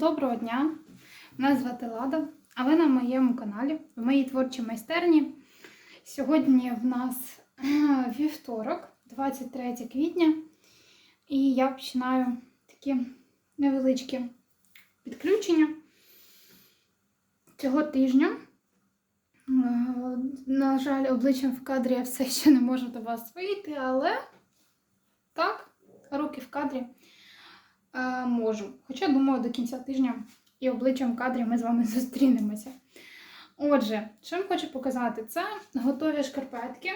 Доброго дня! Мене звати Лада, а ви на моєму каналі, в моїй творчій майстерні. Сьогодні в нас е, вівторок, 23 квітня, і я починаю такі невеличкі підключення цього тижня. Е, На жаль, обличчям в кадрі я все ще не можу до вас вийти, але так, руки в кадрі е, можу. Хоча, думаю, до кінця тижня і обличчям кадрі ми з вами зустрінемося. Отже, що я вам хочу показати? Це готові шкарпетки,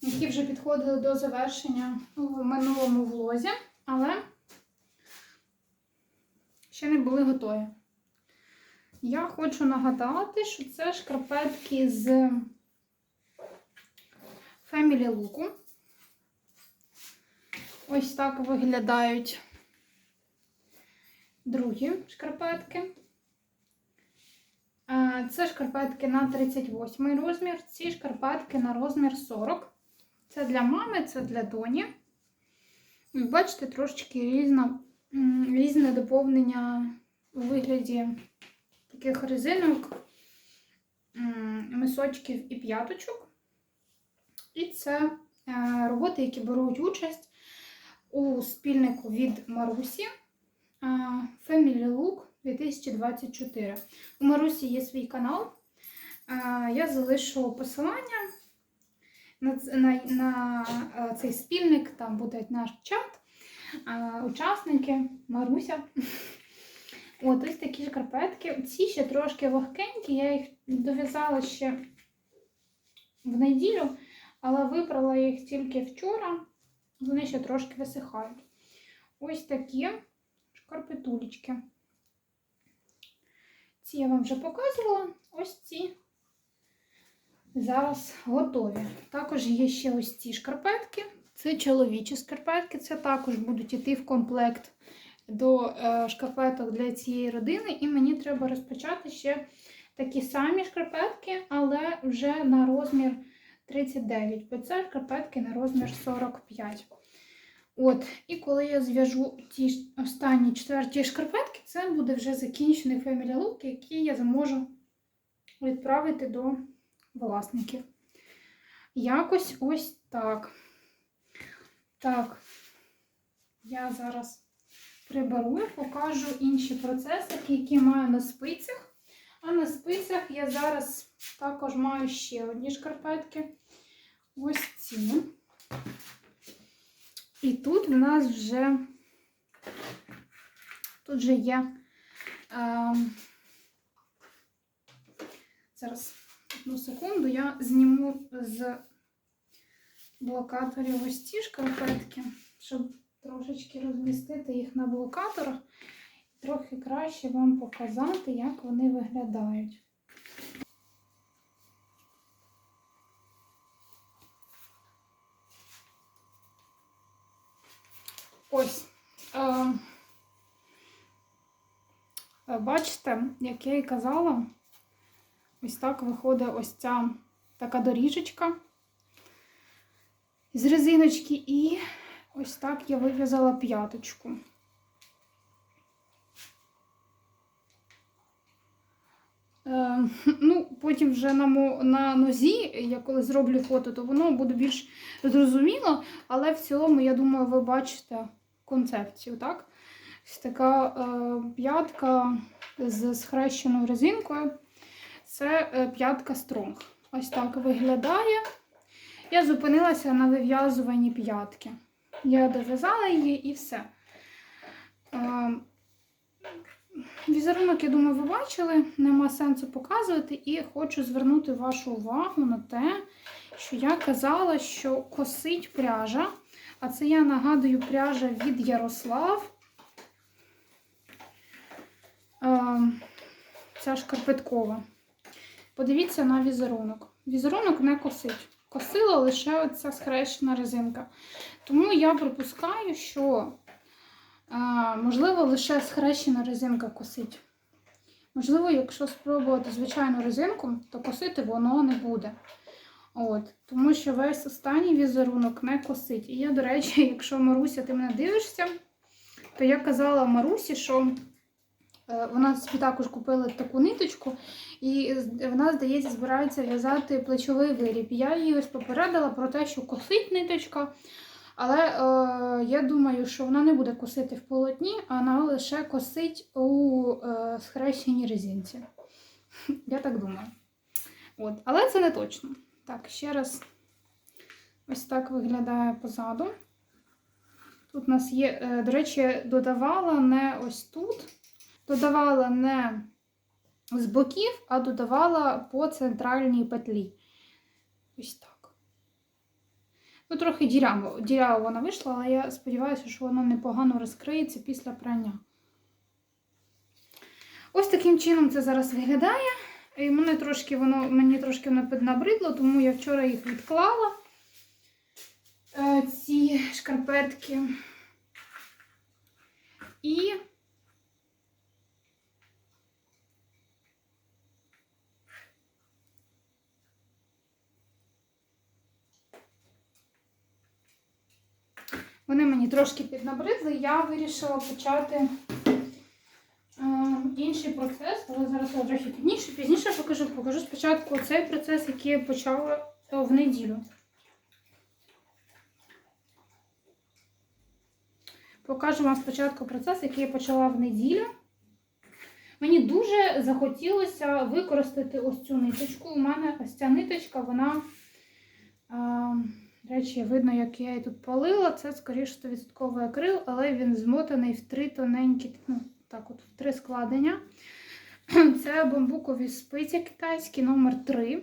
які вже підходили до завершення в минулому влозі, але ще не були готові. Я хочу нагадати, що це шкарпетки з Family Look. Ось так виглядають другі шкарпетки. Це шкарпетки на 38 розмір, ці шкарпетки на розмір 40. Це для мами, це для доні. Бачите, трошечки різно, м, різне доповнення у вигляді таких резинок, мисочків і п'яточок. І це е, роботи, які беруть участь у спільнику від Марусі е, Family Look 2024. У Марусі є свій канал. Е, Я залишу посилання на, на, на е, цей спільник, там буде наш чат, учасники, Маруся. От ось такі шкарпетки. Ці ще трошки вогкенькі, я їх дов'язала ще в неділю, але випрала їх тільки вчора. Вони ще трошки висихають. Ось такі шкарпетулечки. Ці я вам вже показувала. Ось ці зараз готові. Також є ще ось ці шкарпетки. Це чоловічі шкарпетки. Це також будуть йти в комплект до е, шкарпеток для цієї родини. І мені треба розпочати ще такі самі шкарпетки, але вже на розмір 39, бо це шкарпетки на розмір 45. От, і коли я зв'яжу ті останні четверті шкарпетки, це буде вже закінчений Family Look, який я зможу відправити до власників. Якось ось так. Так, я зараз приберу і покажу інші процесики, які маю на спицях. А на спицях я зараз також маю ще одні шкарпетки. Ось ці. І тут в нас вже тут вже є. Е, зараз одну секунду я зніму з блокаторів ось ці шкарпетки, щоб трошечки розмістити їх на блокаторах. Трохи краще вам показати, як вони виглядають. Ось. Е, е, бачите, як я і казала, ось так виходить ось ця така доріжечка з резиночки, і ось так я вив'язала п'яточку. Е, ну, потім вже на, на нозі, я коли зроблю фото, то воно буде більш зрозуміло, але в цілому, я думаю, ви бачите концепцію, так? Така е, п'ятка з схрещеною резинкою. Це е, п'ятка Стронг. Ось так виглядає. Я зупинилася на вив'язуванні п'ятки. Я дов'язала її і все. Е, Візерунок, я думаю, ви бачили, нема сенсу показувати, і хочу звернути вашу увагу на те, що я казала, що косить пряжа, а це я нагадую пряжа від Ярослав. Ця шкарпеткова. Подивіться на візерунок. Візерунок не косить. Косила лише оця схрещена резинка. Тому я припускаю, що можливо, лише схрещена резинка косить. Можливо, якщо спробувати звичайну резинку, то косити воно не буде. От, тому що весь останній візерунок не косить. І я, до речі, якщо Маруся, ти мене дивишся, то я казала Марусі, що е, вона також купила таку ниточку, і вона, здається, збирається в'язати плечовий виріб. Я її ось попередила про те, що косить ниточка. Але е, я думаю, що вона не буде косити в полотні, а вона лише косить у е, схрещеній резинці. Я так думаю. От. Але це не точно. Так, ще раз ось так виглядає позаду. Тут у нас є, е, до речі, додавала не ось тут, додавала не з боків, а додавала по центральній петлі. Ось так. Ну, трохи діряво, діряво вона вийшла, але я сподіваюся, що вона непогано розкриється після прання. Ось таким чином це зараз виглядає. І мене трошки воно, мені трошки воно набридло, тому я вчора їх відклала. Е, ці шкарпетки. І вони мені трошки піднабридли. Я вирішила почати інший процес, але зараз я трохи пізніше. Пізніше покажу. Покажу спочатку цей процес, який я почала е, в неділю. Покажу вам спочатку процес, який я почала в неділю. Мені дуже захотілося використати ось цю ниточку. У мене ось ця ниточка, вона, до речі, видно, як я її тут полила. Це, скоріше, 100% акрил, але він змотаний в три тоненькі, ну, так от, в три складення. Це бамбукові спиці китайські номер 3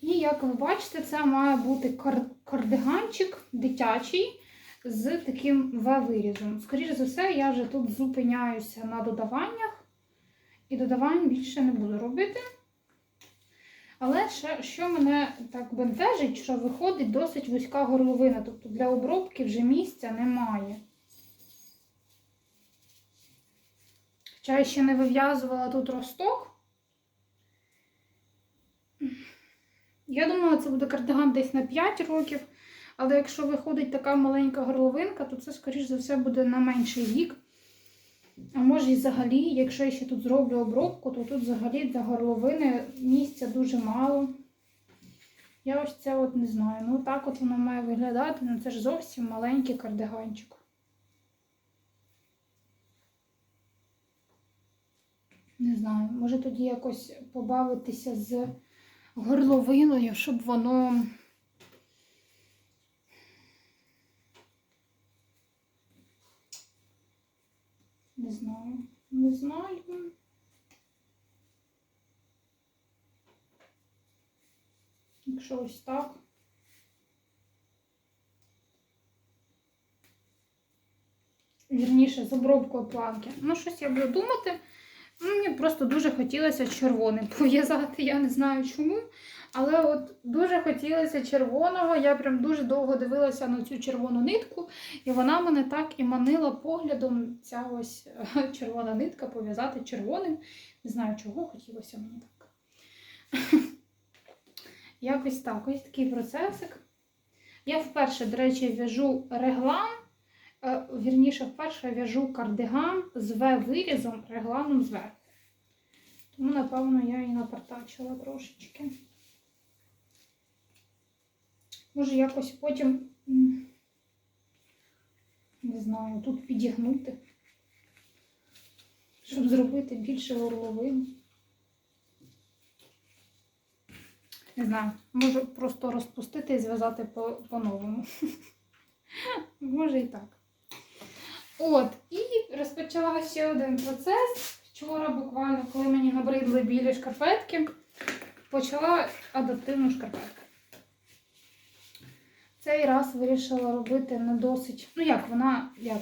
І як ви бачите, це має бути кардиганчик дитячий з таким В-вирізом. Скоріше за все, я вже тут зупиняюся на додаваннях. І додавань більше не буду робити. Але ще, що мене так бентежить, що виходить досить вузька горловина. Тобто для обробки вже місця немає. Хоча я ще не вив'язувала тут росток. Я думала, це буде кардиган десь на 5 років. Але якщо виходить така маленька горловинка, то це, скоріш за все, буде на менший вік. А може і взагалі, якщо я ще тут зроблю обробку, то тут взагалі для горловини місця дуже мало. Я ось це от не знаю. Ну так от воно має виглядати, ну це ж зовсім маленький кардиганчик. Не знаю, може тоді якось побавитися з горловиною, щоб воно. Не знаю. Не знаю. Якщо ось так. Вірніше, з обробкою планки. Ну, щось я буду думати. Ну, Мені просто дуже хотілося червоним пов'язати, я не знаю чому. Але от дуже хотілося червоного. Я прям дуже довго дивилася на цю червону нитку, і вона мене так і манила поглядом. Ця ось е, червона нитка пов'язати червоним. Не знаю, чого хотілося мені так. Якось так, ось такий процесик. Я вперше, до речі, в'яжу реглан. Е, Вірніше, вперше в'яжу кардиган з В-вирізом регланом зверху. Тому, напевно, я і напартачила трошечки. Може, якось потім, не знаю, тут підігнути, щоб зробити більше горловин. Не знаю, можу просто розпустити і зв'язати по- по-новому. Може і так. От, і розпочала ще один процес. Вчора буквально, коли мені набридли білі шкарпетки, почала адаптивну шкарпетку. Цей раз вирішила робити не досить. Ну як, вона як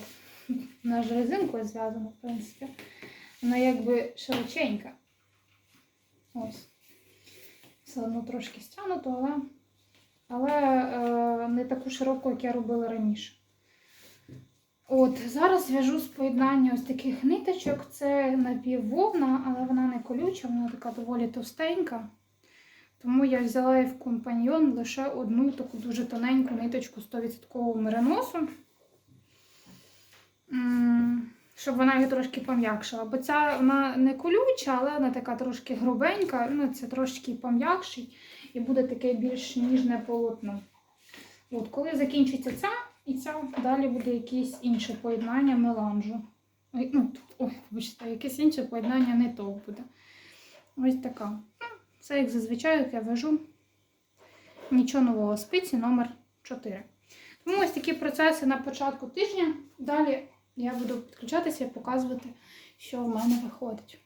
вона ж резинкою зв'язана, в принципі. Вона якби широченька. Ось. Все одно трошки стягнуто, але, але е, не таку широку, як я робила раніше. От, зараз в'яжу з поєднання ось таких ниточок. Це напіввовна, але вона не колюча, вона така доволі товстенька. Тому я взяла і в компаньйон лише одну таку дуже тоненьку ниточку 100% мериносу. щоб вона її трошки пом'якшила. Бо ця вона не колюча, але вона така трошки грубенька, ну це трошки пом'якшить і буде таке більш ніжне полотно. От, коли закінчиться ця і ця, далі буде якесь інше поєднання меланжу. Ой, ну, ой, вибачте, якесь інше поєднання не то буде. Ось така. Це як зазвичай, як я вяжу. Нічого нового. Спиці номер 4. Тому ось такі процеси на початку тижня. Далі я буду підключатися і показувати, що в мене виходить.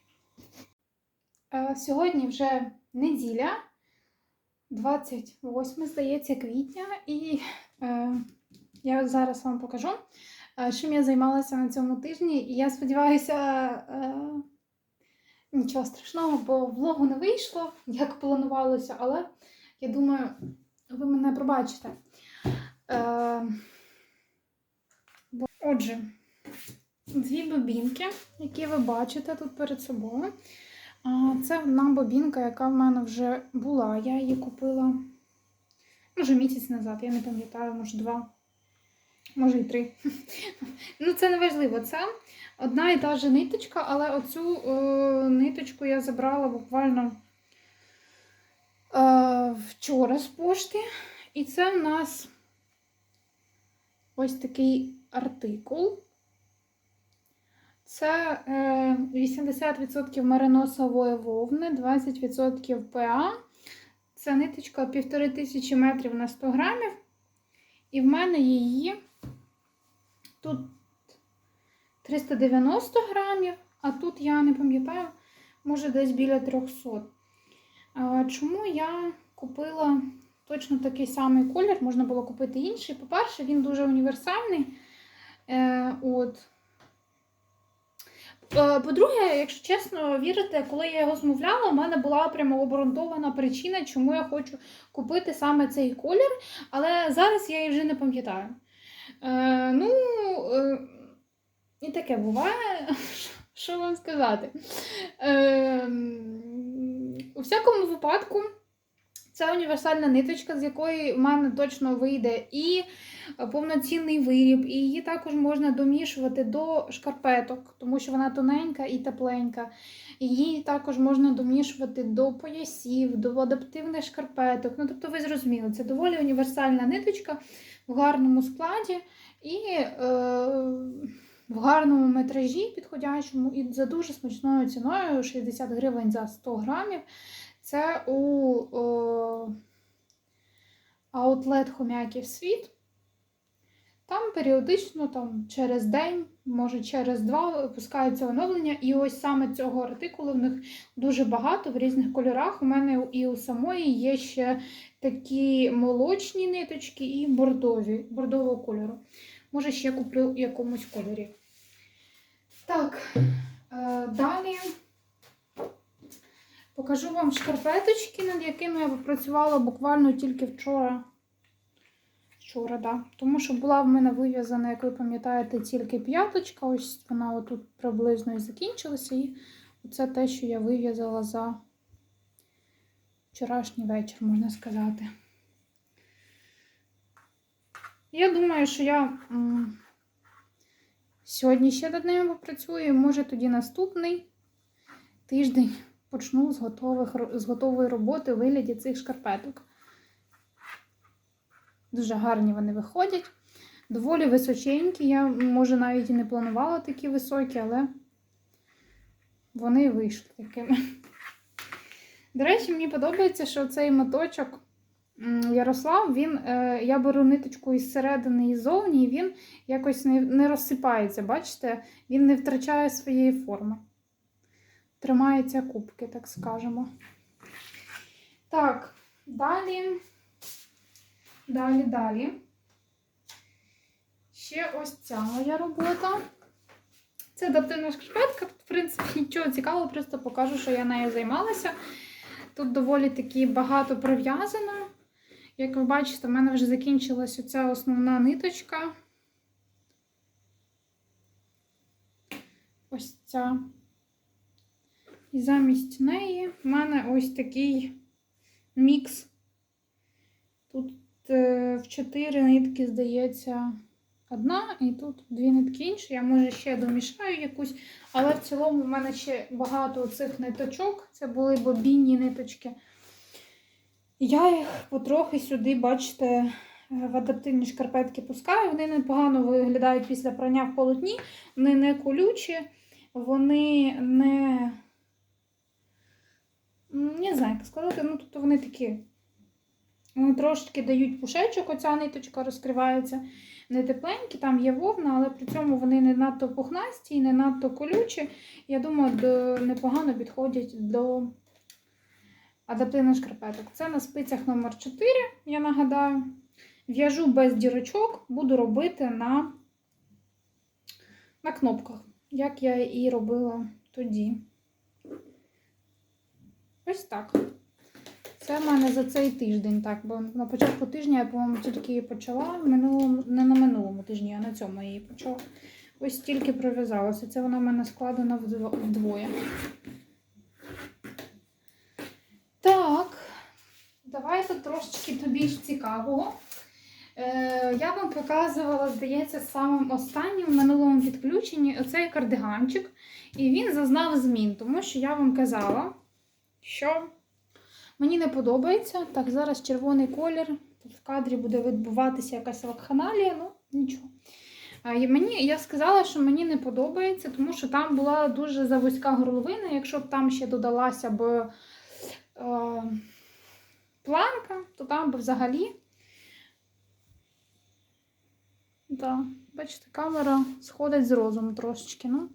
Е, Сьогодні вже неділя, 28, здається, квітня, і я зараз вам покажу, е, чим я займалася на цьому тижні. І я сподіваюся, е, нічого страшного, бо влогу не вийшло, як планувалося, але я думаю, ви мене пробачите. Е, Отже, дві бобінки, які ви бачите тут перед собою. Це одна бобінка, яка в мене вже була. Я її купила може місяць назад, я не пам'ятаю, може два, може і три. Ну, це не важливо. Це одна і та же ниточка, але оцю е, ниточку я забрала буквально е, вчора з пошти. І це в нас ось такий артикул. Це е, 80% мериносової вовни, 20% ПА. Це ниточка 1500 метрів на 100 грамів. І в мене її тут 390 грамів, а тут я не пам'ятаю, може десь біля 300. Чому я купила точно такий самий колір, можна було купити інший. По-перше, він дуже універсальний. Е, от. Е, По-друге, якщо чесно вірите, коли я його змовляла, у мене була прямо обґрунтована причина, чому я хочу купити саме цей колір, але зараз я її вже не пам'ятаю. Е, ну, е, і таке буває, що вам сказати. Е, у всякому випадку. Це універсальна ниточка, з якої в мене точно вийде і повноцінний виріб, і її також можна домішувати до шкарпеток, тому що вона тоненька і тепленька. Її також можна домішувати до поясів, до адаптивних шкарпеток. Ну, тобто, ви зрозуміли, це доволі універсальна ниточка в гарному складі і е, в гарному метражі підходячому, і за дуже смачною ціною 60 гривень за 100 грамів. Це у о, Outlet Хом'яків світ. Там періодично, там, через день, може через два, випускаються оновлення. І ось саме цього артикулу в них дуже багато в різних кольорах. У мене і у самої є ще такі молочні ниточки і бордові, бордового кольору. Може, ще куплю в якомусь кольорі. Так, е, далі. Покажу вам шкарпеточки, над якими я попрацювала буквально тільки вчора. Вчора, да. Тому що була в мене вив'язана, як ви пам'ятаєте, тільки п'яточка. Ось вона отут приблизно і закінчилася. І це те, що я вив'язала за вчорашній вечір, можна сказати. Я думаю, що я сьогодні ще над ними попрацюю, може тоді наступний тиждень почну з, готових, з готової роботи у вигляді цих шкарпеток. Дуже гарні вони виходять. Доволі височенькі. Я, може, навіть і не планувала такі високі, але вони вийшли такими. До речі, мені подобається, що цей моточок Ярослав, він, е, я беру ниточку із середини і ззовні, і він якось не, розсипається. Бачите, він не втрачає своєї форми тримається кубки, так скажемо. Так, далі, далі, далі. Ще ось ця моя робота. Це адаптивна шкарпетка. В принципі, нічого цікавого, просто покажу, що я нею займалася. Тут доволі таки багато прив'язано. Як ви бачите, в мене вже закінчилась оця основна ниточка. Ось ця. І замість неї в мене ось такий мікс. Тут е, в 4 нитки, здається, одна, і тут дві нитки інші. Я може ще домішаю якусь, але в цілому в мене ще багато цих ниточок. Це були бобінні ниточки. Я їх потрохи сюди, бачите, в адаптивні шкарпетки пускаю. Вони непогано виглядають після прання в полотні, вони не колючі, вони не. Не знаю, як сказати, ну тобто вони такі. Вони трошки дають пушечок, оця ниточка розкривається. Не тепленькі, там є вовна, але при цьому вони не надто пухнасті і не надто колючі. Я думаю, до, непогано підходять до адаптивних шкарпеток. Це на спицях номер 4 я нагадаю. В'яжу без дірочок, буду робити на, на кнопках, як я і робила тоді. Ось так. Це в мене за цей тиждень, так, бо на початку тижня я, по-моєму, тільки її почала. Минулому, не на минулому тижні, а на цьому я її почала. Ось тільки пров'язалася. Це вона в мене складена вдвоє. Так, давайте трошечки тобі ж цікавого. Е, я вам показувала, здається, самим останнім в минулому підключенні оцей кардиганчик. І він зазнав змін, тому що я вам казала, що мені не подобається. Так, зараз червоний колір. Тут в кадрі буде відбуватися якась вакханалія, ну нічого. І мені, я сказала, що мені не подобається, тому що там була дуже завузька горловина. Якщо б там ще додалася б е, планка, то там би взагалі. Да, бачите, камера сходить з розуму трошечки. Ну,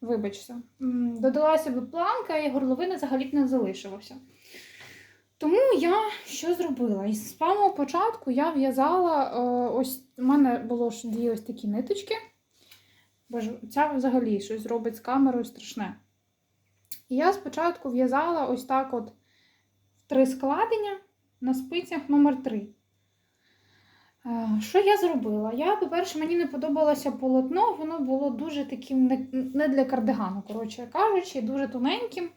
вибачте. Додалася б планка, і горловини взагалі б не залишилося. Я що зробила? І з самого початку я в'язала е, ось у мене було ж дві ось такі ниточки. Боже, ця взагалі щось робить з камерою страшне. І я спочатку в'язала ось так от три складення на спицях номер 3 Е, Що я зробила? Я, по-перше, мені не подобалося полотно, воно було дуже таким не для кардигану, коротше кажучи, дуже тоненьким,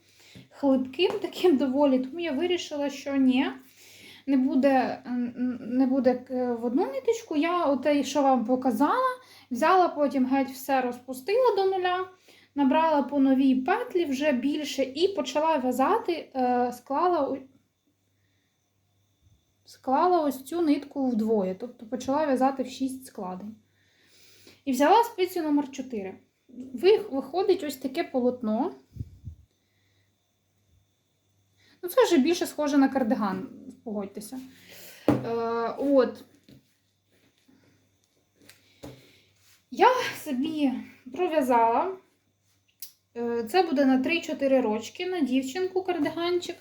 хлипким таким доволі. Тому я вирішила, що ні, не буде, не буде в одну ниточку. Я оте, що вам показала, взяла потім геть все розпустила до нуля, набрала по новій петлі вже більше і почала в'язати, е, склала склала ось цю нитку вдвоє, тобто почала в'язати в 6 складень. І взяла спицю номер 4. Виходить ось таке полотно. Ну, це вже більше схоже на кардиган, погодьтеся. Е, от. Я собі пров'язала. Е, Це буде на 3-4 рочки на дівчинку кардиганчик.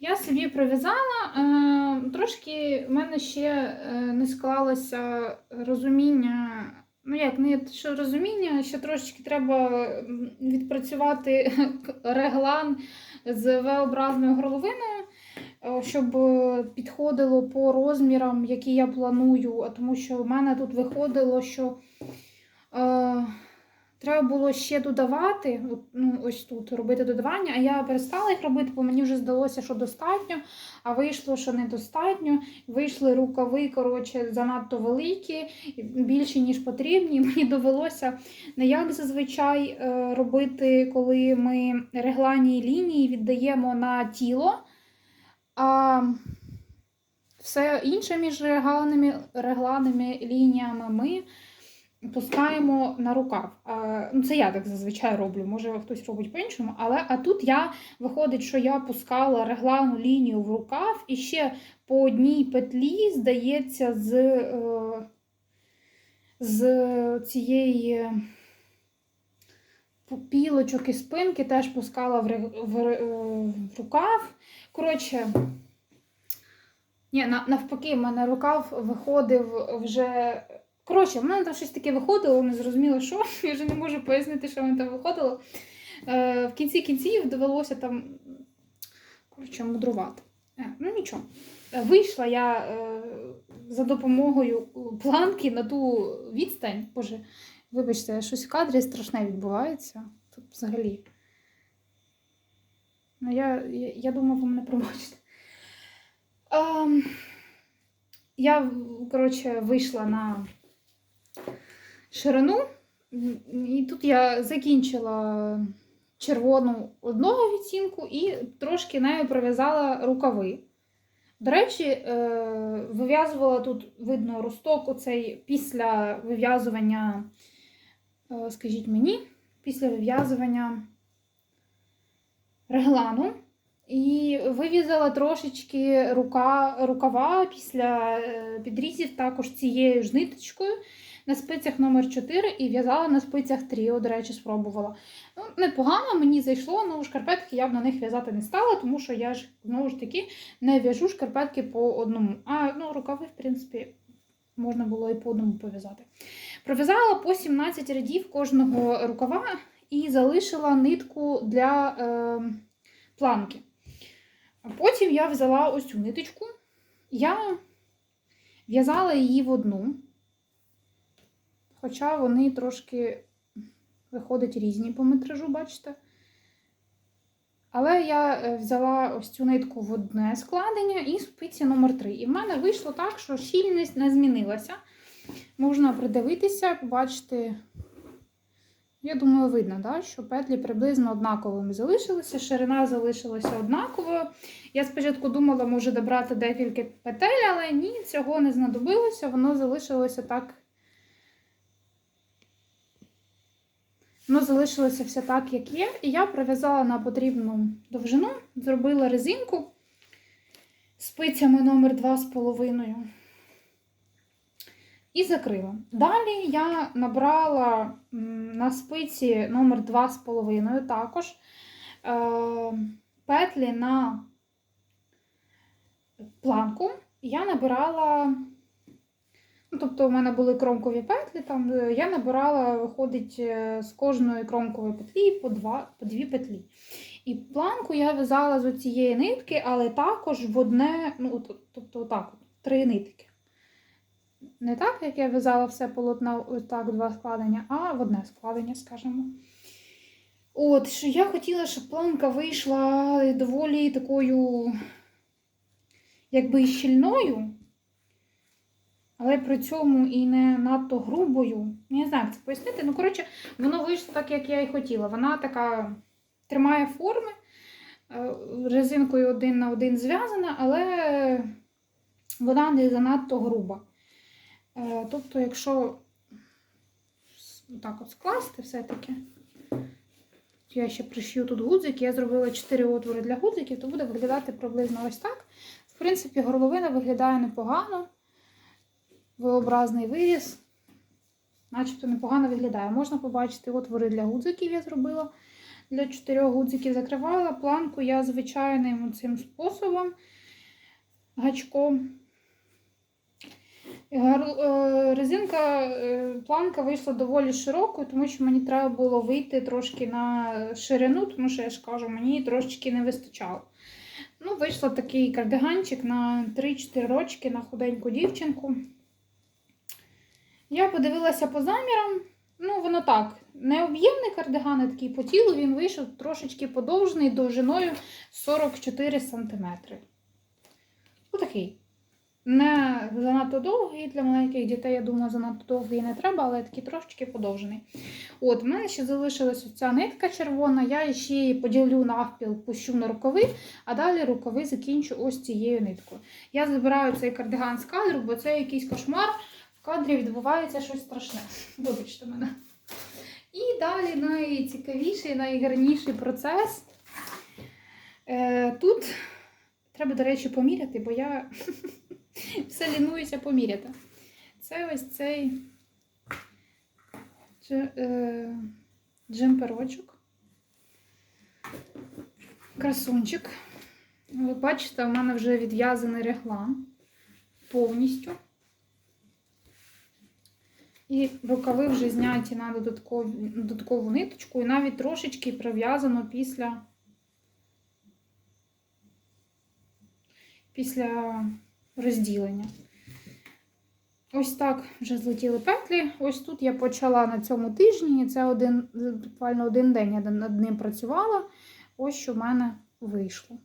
Я собі пров'язала. Е, трошки в мене ще е, не склалося розуміння. Ну, як не що розуміння, ще трошечки треба відпрацювати реглан з V-образною горловиною, е, щоб е, підходило по розмірам, які я планую. Тому що в мене тут виходило, що е, треба було ще додавати, ну, ось тут робити додавання, а я перестала їх робити, бо мені вже здалося, що достатньо, а вийшло, що недостатньо. Вийшли рукави, коротше, занадто великі, більші, ніж потрібні. Мені довелося не як зазвичай е, робити, коли ми реглані лінії віддаємо на тіло. А все інше між регланними, регланними лініями ми пускаємо на рукав. Ну, це я так зазвичай роблю, може хтось робить по-іншому, але а тут я виходить, що я пускала реглану лінію в рукав і ще по одній петлі, здається, з, е, з цієї пілочок і спинки теж пускала в, в, е, в рукав. Коротше, ні, навпаки, в мене рукав виходив вже. Коротше, в мене там щось таке виходило, не зрозуміло, що. Я вже не можу пояснити, що в мене там виходило. Е, в кінці кінців довелося там коротше, мудрувати. Е, ну нічого. Е, Вийшла я е, за допомогою планки на ту відстань. Боже, вибачте, щось в кадрі страшне відбувається. Тут взагалі. Ну, я, я, я думаю, ви мене пробачите. Ем, я, коротше, вийшла на ширину. І тут я закінчила червону одного відтінку і трошки нею пров'язала рукави. До речі, е, вив'язувала тут, видно, росток оцей після вив'язування, е, скажіть мені, після вив'язування реглану. І вив'язала трошечки рука, рукава після е, підрізів також цією ж ниточкою на спицях номер 4 і в'язала на спицях тріо, до речі, спробувала. Ну, непогано, мені зайшло, ну шкарпетки я б на них в'язати не стала, тому що я ж знову ж таки не в'яжу шкарпетки по одному. А ну, рукави, в принципі, можна було і по одному пов'язати. Пров'язала по 17 рядів кожного рукава і залишила нитку для е, планки. Потім я взяла ось цю ниточку, я в'язала її в одну. Хоча вони трошки виходять різні по метражу, бачите? Але я е, взяла ось цю нитку в одне складення і спиці номер 3. І в мене вийшло так, що щільність не змінилася. Можна придивитися, побачити, я думаю, видно, да, що петлі приблизно однаковими залишилися, ширина залишилася однаковою. Я спочатку думала, може добрати декілька петель, але ні, цього не знадобилося, воно залишилося так. Воно залишилося все так, як є. І я прив'язала на потрібну довжину, зробила резинку спицями номер 2,5 і закрила. Далі я набрала на спиці номер 2,5 також е, петлі на планку. Я набирала Ну, тобто, у мене були кромкові петлі, там е, я набирала, виходить, е, з кожної кромкової петлі по, два, по дві петлі. І планку я в'язала з цієї нитки, але також в одне, ну, тобто отак, три нитки. Не так, як я в'язала все полотно, так, два складення, а в одне складення, скажімо. От, що я хотіла, щоб планка вийшла доволі такою, якби щільною. Але при цьому і не надто грубою. Я не знаю, як це пояснити. Ну, коротше, воно вийшло так, як я і хотіла. Вона така тримає форми, е, резинкою один на один зв'язана, але вона не занадто груба. Е, Тобто, якщо так от скласти все-таки, я ще пришью тут гудзики, я зробила 4 отвори для гудзиків, то буде виглядати приблизно ось так. В принципі, горловина виглядає непогано. V-образний виріз, начебто непогано виглядає. Можна побачити отвори для гудзиків я зробила. Для чотирьох гудзиків закривала планку я звичайним цим способом, гачком. Е, Резинка, е, планка вийшла доволі широкою, тому що мені треба було вийти трошки на ширину, тому що я ж кажу, мені трошечки не вистачало. Ну, вийшло такий кардиганчик на 3-4 рочки на худеньку дівчинку. Я подивилася по замірам. Ну, воно так, не об'ємний кардиган, а такий по тілу він вийшов трошечки подовжений довжиною 44 см. Отакий. Не занадто довгий для маленьких дітей, я думаю, занадто довгий не треба, але такий трошечки подовжений. От, в мене ще залишилася ця нитка червона, я ще її поділю навпіл, пущу на рукави, а далі рукави закінчу ось цією ниткою. Я забираю цей кардиган з кадру, бо це якийсь кошмар. В кадрі відбувається щось страшне. Вибачте мене. І далі найцікавіший, найгарніший процес. Е, тут треба, до речі, поміряти, бо я все лінуюся поміряти. Це ось цей е, джемперочок. Красунчик. Ви бачите, у мене вже відв'язаний реглан повністю. І рукави вже зняті на додаткову, додаткову ниточку, і навіть трошечки прив'язано після, після розділення. Ось так вже злетіли петлі. Ось тут я почала на цьому тижні, і це один, буквально один день я над ним працювала. Ось що в мене вийшло.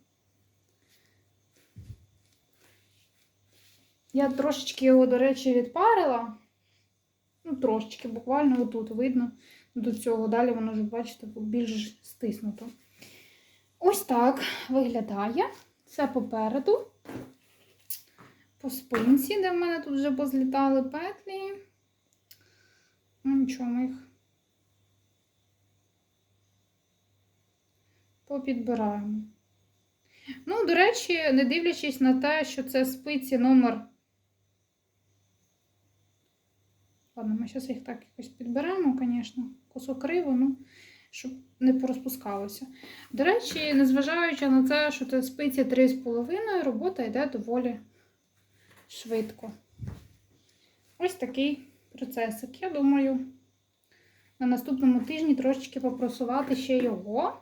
Я трошечки його, до речі, відпарила. Трошечки, буквально отут видно до цього. Далі воно вже, бачите, більш стиснуто. Ось так виглядає. Це попереду. По спинці, де в мене тут вже позлітали петлі. Ну, нічого, ми їх попідбираємо. Ну, до речі, не дивлячись на те, що це спиці номер. Ладно, ми зараз їх так якось підберемо, звісно, косо криво, ну, щоб не порозпускалося. До речі, незважаючи на це, що це спиці 3,5, робота йде доволі швидко. Ось такий процесик. Я думаю, на наступному тижні трошечки попросувати ще його.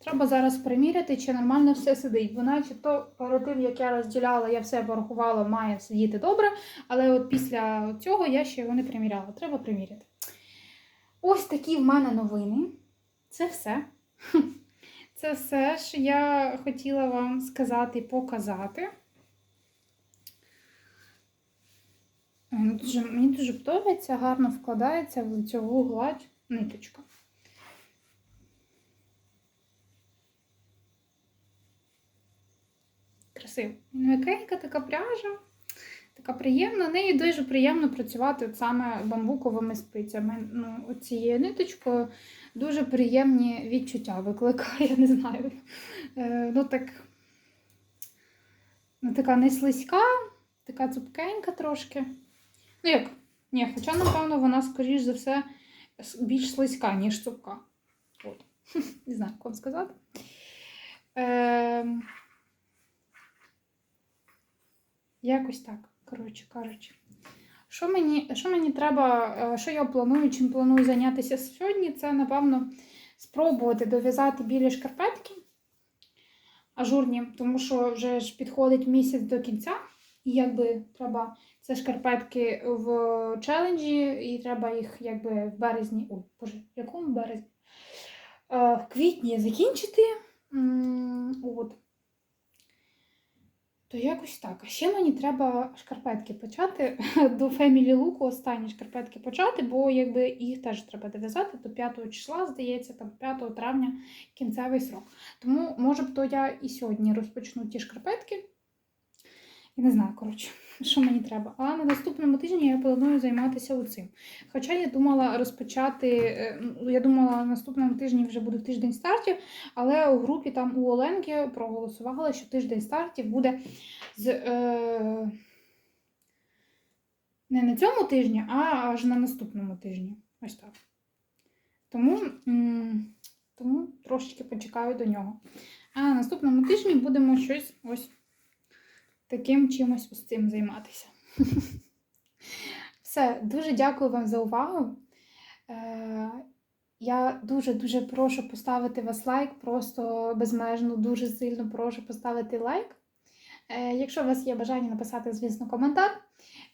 Треба зараз приміряти, чи нормально все сидить. Бо начебто перед тим, як я розділяла, я все порахувала, має сидіти добре. Але от після цього я ще його не приміряла. Треба приміряти. Ось такі в мене новини. Це все. Це все, що я хотіла вам сказати і показати. Мені дуже, подобається, гарно вкладається в лицьову гладь ниточка. Красиво. М'якенька така пряжа, така приємна. Нею дуже приємно працювати от саме бамбуковими спицями. Ну, оцією ниточкою дуже приємні відчуття викликає, не знаю. Е, ну так, ну, така не слизька, така цупкенька трошки. Ну як? Ні, хоча, напевно, вона, скоріш за все, більш слизька, ніж цупка. От. Не знаю, як вам сказати. Ем... Якось так, коротше кажучи. Що мені, що мені треба, е, що я планую, чим планую зайнятися сьогодні, це, напевно, спробувати дов'язати білі шкарпетки ажурні, тому що вже ж підходить місяць до кінця, і якби треба це шкарпетки в челенджі, і треба їх якби в березні. Ой, боже, в якому березні? Е, В квітні закінчити. От. То якось так. А ще мені треба шкарпетки почати до Family Look останні шкарпетки почати, бо якби їх теж треба дов'язати до 5 числа, здається, там 5 травня кінцевий срок. Тому, може б, то я і сьогодні розпочну ті шкарпетки. Не знаю, коротше, що мені треба. А на наступному тижні я планую займатися цим. Хоча я думала розпочати, е, ну, я думала, на наступному тижні вже буде тиждень стартів, але у групі там у Оленки проголосували, що тиждень стартів буде з. Е... Не на цьому тижні, а аж на наступному тижні. Ось так. Тому, тому трошечки почекаю до нього. А на наступному тижні будемо щось ось таким чимось ось цим займатися. Все, дуже дякую вам за увагу. Е, Я дуже-дуже прошу поставити вас лайк, просто безмежно, дуже сильно прошу поставити лайк. Е, Якщо у вас є бажання написати, звісно, коментар.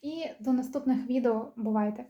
І до наступних відео бувайте!